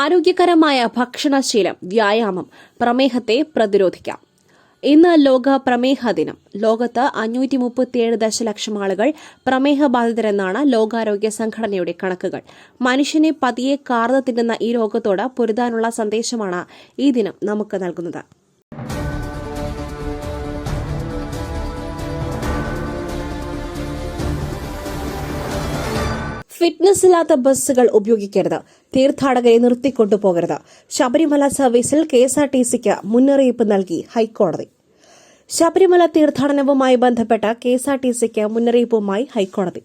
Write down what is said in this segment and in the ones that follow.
ആരോഗ്യകരമായ ഭക്ഷണശീലം വ്യായാമം പ്രമേഹത്തെ പ്രതിരോധിക്കാം. ഇന്ന് ലോക പ്രമേഹ ദിനം. ലോകത്ത് അഞ്ഞൂറ്റി മുപ്പത്തിയേഴ് ദശലക്ഷം ആളുകൾ പ്രമേഹ ബാധിതരെന്നാണ് ലോകാരോഗ്യ സംഘടനയുടെ കണക്കുകൾ. മനുഷ്യനെ പതിയെ കാർന്നു തിന്നുന്ന ഈ രോഗത്തോട് പൊരുതാനുള്ള സന്ദേശമാണ് ഈ ദിനം നമുക്ക് നൽകുന്നത്. ഫിറ്റ്നസ് ഇല്ലാത്ത ബസ്സുകൾ ഉപയോഗിക്കരുത്. തീർത്ഥാടകരെ നിർത്തിക്കൊണ്ടുപോകരുത്. ശബരിമല സർവീസിൽ കെ എസ് ആർ ടി സിക്ക് മുന്നറിയിപ്പ് നൽകി ഹൈക്കോടതി. ശബരിമല തീർത്ഥാടനവുമായി ബന്ധപ്പെട്ട കെ എസ് ആർ ടി സിക്ക് മുന്നറിയിപ്പുമായി ഹൈക്കോടതി.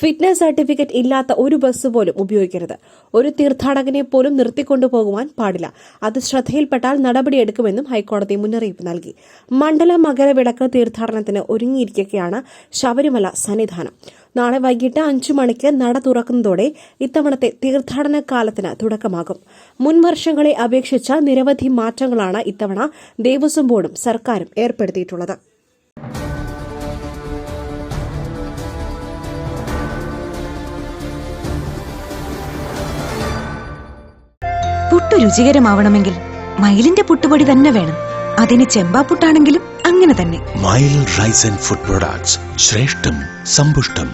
ഫിറ്റ്നസ് സർട്ടിഫിക്കറ്റ് ഇല്ലാത്ത ഒരു ബസ് പോലും ഉപയോഗിക്കരുത്. ഒരു തീർത്ഥാടകനെ പോലും നിർത്തിക്കൊണ്ടുപോകുവാൻ പാടില്ല. അത് ശ്രദ്ധയിൽപ്പെട്ടാൽ നടപടിയെടുക്കുമെന്നും ഹൈക്കോടതി മുന്നറിയിപ്പ് നൽകി. മണ്ഡല മകരവിളക്ക് തീർത്ഥാടനത്തിന് ഒരുങ്ങിയിരിക്കുകയാണ് ശബരിമല സന്നിധാനം. നാളെ വൈകിട്ട് അഞ്ചു മണിക്ക് നട തുറക്കുന്നതോടെ ഇത്തവണത്തെ തീർത്ഥാടന കാലത്തിന് തുടക്കമാകും. മുൻ വർഷങ്ങളെ അപേക്ഷിച്ച് നിരവധി മാറ്റങ്ങളാണ് ഇത്തവണ ദേവസ്വം ബോർഡും സർക്കാരും ഏർപ്പെടുത്തിയിട്ടുള്ളത്. പുട്ട് രുചികരമാവണമെങ്കിൽ മയിലിന്റെ പുട്ടുപൊടി തന്നെ വേണം. അതിന് ചെമ്പാ പുട്ടാണെങ്കിലും അങ്ങനെ തന്നെ. മയിൽ റൈസ് ആൻഡ് ഫുഡ് പ്രൊഡക്ട്സ് ശ്രേഷ്ഠം സമ്പുഷ്ടം.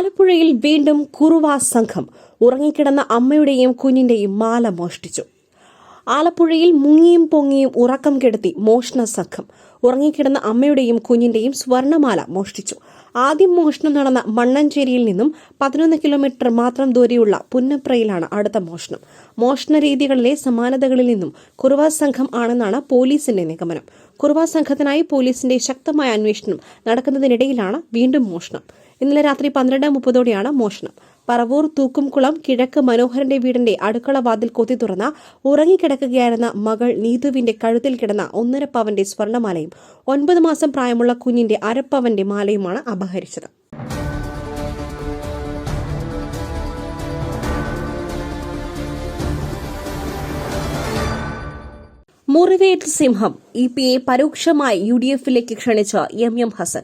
ആലപ്പുഴയിൽ വീണ്ടും കുറുവാ സംഘം ഉറങ്ങിക്കിടന്ന അമ്മയുടെയും കുഞ്ഞിന്റെയും മാല മോഷ്ടിച്ചു. ആലപ്പുഴയിൽ മുങ്ങിയും പൊങ്ങിയും ഉറക്കം കെടുത്തി മോഷണ സംഘം ഉറങ്ങിക്കിടന്ന അമ്മയുടെയും കുഞ്ഞിന്റെയും സ്വർണമാല മോഷ്ടിച്ചു. ആദ്യം മോഷണം നടന്ന മണ്ണഞ്ചേരിയിൽ നിന്നും പതിനൊന്ന് കിലോമീറ്റർ മാത്രം ദൂരെയുള്ള പുന്നപ്രയിലാണ് അടുത്ത മോഷണം. മോഷണ രീതികളിലെ സമാനതകളിൽ നിന്നും കുറുവ സംഘം ആണെന്നാണ് പോലീസിന്റെ നിഗമനം. കുറുവ സംഘത്തിനായി പോലീസിന്റെ ശക്തമായ അന്വേഷണം നടക്കുന്നതിനിടയിലാണ് വീണ്ടും മോഷണം. ഇന്നലെ രാത്രി പന്ത്രണ്ട് മുപ്പതോടെയാണ് മോഷണം. പറവൂർ തൂക്കുംകുളം കിഴക്ക് മനോഹരന്റെ വീടിന്റെ അടുക്കള വാതിൽ കൊത്തി തുറന്ന ഉറങ്ങിക്കിടക്കുകയായിരുന്ന മകൾ നീതുവിന്റെ കഴുത്തിൽ കിടന്ന ഒന്നര പവന്റെ സ്വർണമാലയും ഒൻപത് മാസം പ്രായമുള്ള കുഞ്ഞിന്റെ അരപ്പവന്റെ മാലയുമാണ് അപഹരിച്ചത്. മുറിവേറ്റ് സിംഹം ഇ പി എ പരോക്ഷമായി യു ഡി എഫിലേക്ക് ക്ഷണിച്ച M M Hasan.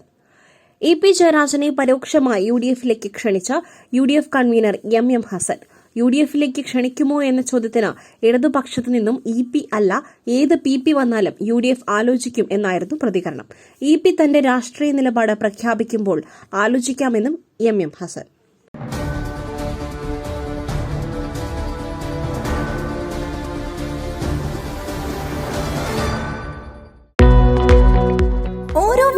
E P ജയരാജനെ പരോക്ഷമായി യു ഡി എഫിലേക്ക് ക്ഷണിച്ച U D F convener M M Hasan. U D എഫിലേക്ക് ക്ഷണിക്കുമോ എന്ന ചോദ്യത്തിന് ഇടതുപക്ഷത്തു നിന്നും ഇ പി അല്ല ഏത് പി പി വന്നാലും യു ഡി എഫ് ആലോചിക്കും എന്നായിരുന്നു പ്രതികരണം. ഇ പി തന്റെ രാഷ്ട്രീയ നിലപാട് പ്രഖ്യാപിക്കുമ്പോൾ ആലോചിക്കാമെന്നും എം എം ഹസൻ.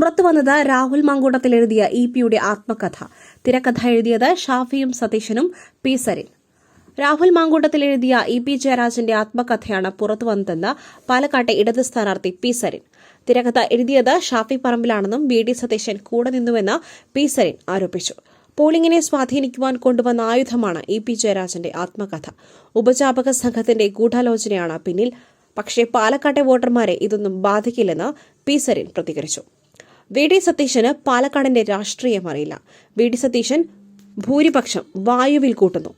പുറത്തു വന്നത് രാഹുൽ മാങ്കൂട്ടത്തിൽ എഴുതിയ ഇ പിയുടെ ആത്മകഥ. തിരക്കഥ എഴുതിയത് ഷാഫിയും സതീശനും പി സരിൻ. രാഹുൽ മാങ്കൂട്ടത്തിൽ എഴുതിയ ഇ പി ജയരാജന്റെ ആത്മകഥയാണ് പുറത്തു വന്നതെന്ന് പാലക്കാട്ടെ ഇടത് സ്ഥാനാർത്ഥി പി സരിൻ. തിരക്കഥ എഴുതിയത് ഷാഫി പറമ്പിലാണെന്നും ബി ഡി സതീശൻ കൂടെ നിന്നുവെന്ന് പി സരിൻ ആരോപിച്ചു. പോളിംഗിനെ സ്വാധീനിക്കുവാൻ കൊണ്ടുവന്ന ആയുധമാണ് ഇ പി ജയരാജന്റെ ആത്മകഥ. ഉപജാപക സംഘത്തിന്റെ ഗൂഢാലോചനയാണ് പിന്നിൽ. പക്ഷേ പാലക്കാട്ടെ വോട്ടർമാരെ ഇതൊന്നും ബാധിക്കില്ലെന്ന് പി സരിൻ പ്രതികരിച്ചു. വി ഡി സതീശന് പാലക്കാടിന്റെ രാഷ്ട്രീയം അറിയില്ല. വി ഡി സതീശൻ ഭൂരിപക്ഷം വായുവിൽ കൂട്ടുന്നു.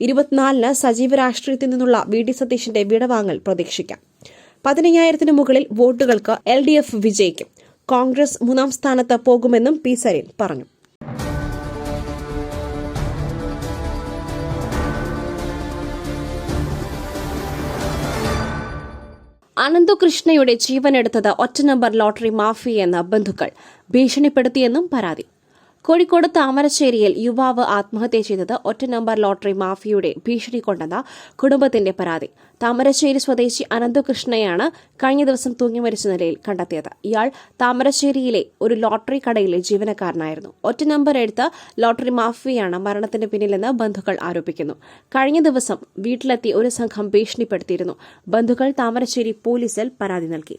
ഇരുപത്തിനാലിന് സജീവ രാഷ്ട്രീയത്തിൽ നിന്നുള്ള വി ഡി സതീശന്റെ വിടവാങ്ങൽ പ്രതീക്ഷിക്കാം. പതിനയ്യായിരത്തിന് മുകളിൽ വോട്ടുകൾക്ക് എൽ ഡി എഫ് വിജയിക്കും. കോൺഗ്രസ് മൂന്നാം സ്ഥാനത്ത് പോകുമെന്നും പി സരീൻ പറഞ്ഞു. അനന്തകൃഷ്ണയുടെ ജീവനെടുത്തത് ഒറ്റ നമ്പർ ലോട്ടറി മാഫിയെന്ന് ബന്ധുക്കൾ ഭീഷണിപ്പെടുത്തിയെന്നും പരാതി. കോഴിക്കോട് താമരശ്ശേരിയിൽ യുവാവ് ആത്മഹത്യ ചെയ്തത് ഒറ്റ നമ്പർ ലോട്ടറി മാഫിയയുടെ ഭീഷണി കൊണ്ടെന്ന കുടുംബത്തിന്റെ പരാതി. താമരശ്ശേരി സ്വദേശി അനന്തകൃഷ്ണയാണ് കഴിഞ്ഞ ദിവസം തൂങ്ങി മരിച്ച നിലയിൽ കണ്ടെത്തിയത്. ഇയാൾ താമരശ്ശേരിയിലെ ഒരു ലോട്ടറി കടയിലെ ജീവനക്കാരനായിരുന്നു. ഒറ്റ നമ്പർ എടുത്ത ലോട്ടറി മാഫിയാണ് മരണത്തിന് പിന്നിലെന്ന് ബന്ധുക്കൾ ആരോപിക്കുന്നു. കഴിഞ്ഞ ദിവസം വീട്ടിലെത്തി ഒരു സംഘം ഭീഷണിപ്പെടുത്തിയിരുന്നു. ബന്ധുക്കൾ താമരശ്ശേരി പോലീസിൽ പരാതി നൽകി.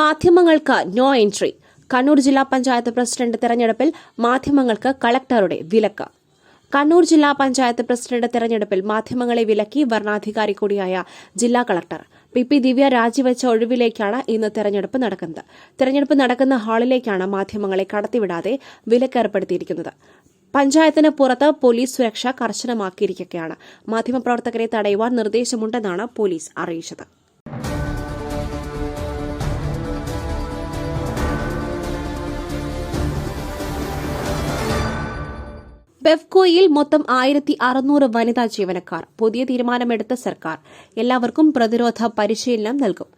മാധ്യമങ്ങൾക്ക് നോ എൻട്രി കണ്ണൂർ ജില്ലാ പഞ്ചായത്ത് പ്രസിഡന്റ് തെരഞ്ഞെടുപ്പിൽ മാധ്യമങ്ങൾക്ക് കളക്ടറുടെ വിലക്ക്. കണ്ണൂർ ജില്ലാ പഞ്ചായത്ത് പ്രസിഡന്റ് തെരഞ്ഞെടുപ്പിൽ മാധ്യമങ്ങളെ വിലക്കി വരണാധികാരി കൂടിയായ ജില്ലാ കളക്ടർ. പി പി ദിവ്യ രാജിവെച്ച ഒഴിവിലേക്കാണ് ഇന്ന് തെരഞ്ഞെടുപ്പ് നടക്കുന്നത്. തെരഞ്ഞെടുപ്പ് നടക്കുന്ന ഹാളിലേക്കാണ് മാധ്യമങ്ങളെ കടത്തിവിടാതെ വിലക്കേർപ്പെടുത്തിയിരിക്കുന്നത്. പഞ്ചായത്തിന് പുറത്ത് പോലീസ് സുരക്ഷ കർശനമാക്കിയിരിക്കുകയാണ്. മാധ്യമപ്രവർത്തകരെ തടയുവാൻ നിർദ്ദേശമുണ്ടെന്നാണ് പോലീസ് അറിയിച്ചത്. ബെഫ്കോയിൽ മൊത്തം ആയിരത്തി അറുന്നൂറ് വനിതാ ജീവനക്കാർ. പുതിയ തീരുമാനമെടുത്ത സർക്കാർ എല്ലാവർക്കും പ്രതിരോധ പരിശീലനം നൽകും.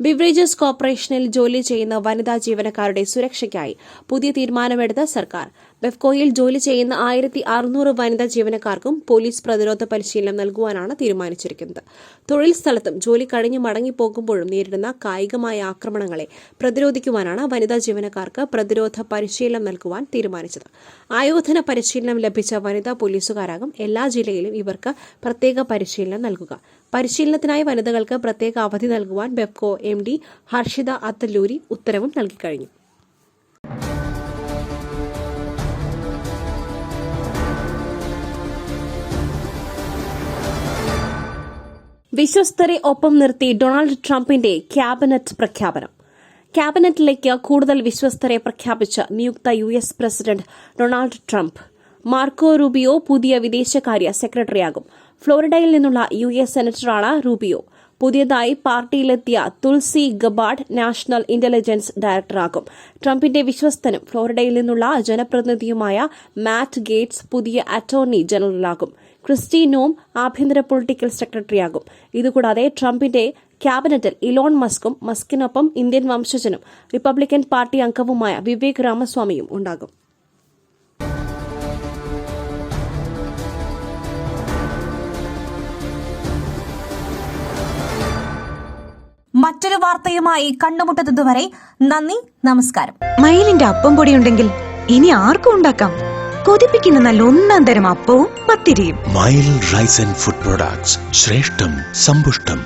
ബിവറേജസ് കോർപ്പറേഷനിൽ ജോലി ചെയ്യുന്ന വനിതാ ജീവനക്കാരുടെ സുരക്ഷയ്ക്കായി പുതിയ തീരുമാനമെടുത്ത സർക്കാർ ബെഫ്കോയിൽ ജോലി ചെയ്യുന്ന ആയിരത്തി അറുന്നൂറ് വനിതാ ജീവനക്കാർക്കും പോലീസ് പ്രതിരോധ പരിശീലനം നൽകുവാനാണ് തീരുമാനിച്ചിരിക്കുന്നത്. തൊഴിൽ സ്ഥലത്തും ജോലി കഴിഞ്ഞ് മടങ്ങിപ്പോകുമ്പോഴും നേരിടുന്ന കായികമായ ആക്രമണങ്ങളെ പ്രതിരോധിക്കുവാനാണ് വനിതാ ജീവനക്കാർക്ക് പ്രതിരോധ പരിശീലനം നൽകുവാൻ തീരുമാനിച്ചത്. ആയോധന പരിശീലനം ലഭിച്ച വനിതാ പോലീസുകാരാകും എല്ലാ ജില്ലയിലും ഇവർക്ക് പ്രത്യേക പരിശീലനം നൽകുക. പരിശീലനത്തിനായി വനിതകൾക്ക് പ്രത്യേക അവധി നൽകുവാൻ ബെഫ്കോ എം ഡി ഹർഷിത അത്തല്ലൂരി ഉത്തരവും നൽകിക്കഴിഞ്ഞു. വിശ്വസ്തരെ ഒപ്പം നിർത്തി ഡൊണാൾഡ് ട്രംപിന്റെ ക്യാബിനറ്റ് പ്രഖ്യാപനം. ക്യാബിനറ്റിലേക്ക് കൂടുതൽ വിശ്വസ്തരെ പ്രഖ്യാപിച്ച നിയുക്ത U S president Donald Trump. Marco Rubio പുതിയ വിദേശകാര്യ സെക്രട്ടറിയാകും. ഫ്ലോറിഡയിൽ നിന്നുള്ള യു എസ് സെനറ്ററാണ് റൂബിയോ. പുതിയതായി പാർട്ടിയിലെത്തിയ തുൾസി ഗബാർഡ് നാഷണൽ ഇന്റലിജൻസ് ഡയറക്ടറാകും. ട്രംപിന്റെ വിശ്വസ്തനും ഫ്ലോറിഡയിൽ നിന്നുള്ള ജനപ്രതിനിധിയുമായ മാറ്റ് ഗേറ്റ്സ് പുതിയ അറ്റോർണി ജനറലാകും. ക്രിസ്റ്റി നോം ആഭ്യന്തര പൊളിറ്റിക്കൽ സെക്രട്ടറിയാകും. ഇതുകൂടാതെ ട്രംപിന്റെ ക്യാബിനറ്റിൽ ഇലോൺ മസ്കും മസ്കിനൊപ്പം ഇന്ത്യൻ വംശജനും റിപ്പബ്ലിക്കൻ പാർട്ടി അംഗവുമായ വിവേക് രാമസ്വാമിയും ഉണ്ടാകും. മറ്റൊരു വാർത്തയുമായി കണ്ടുമുട്ടുന്നതുവരെ നന്ദി നമസ്കാരം. മയിലിന്റെ അപ്പം പൊടിയുണ്ടെങ്കിൽ ഇനി ആർക്കും ഉണ്ടാക്കാം? കൊതിപ്പിക്കുന്ന നല്ല ഒന്നാം തരം അപ്പവും പത്തിരിയും. Mayil rice and food products ശ്രേഷ്ഠം സമ്പുഷ്ടം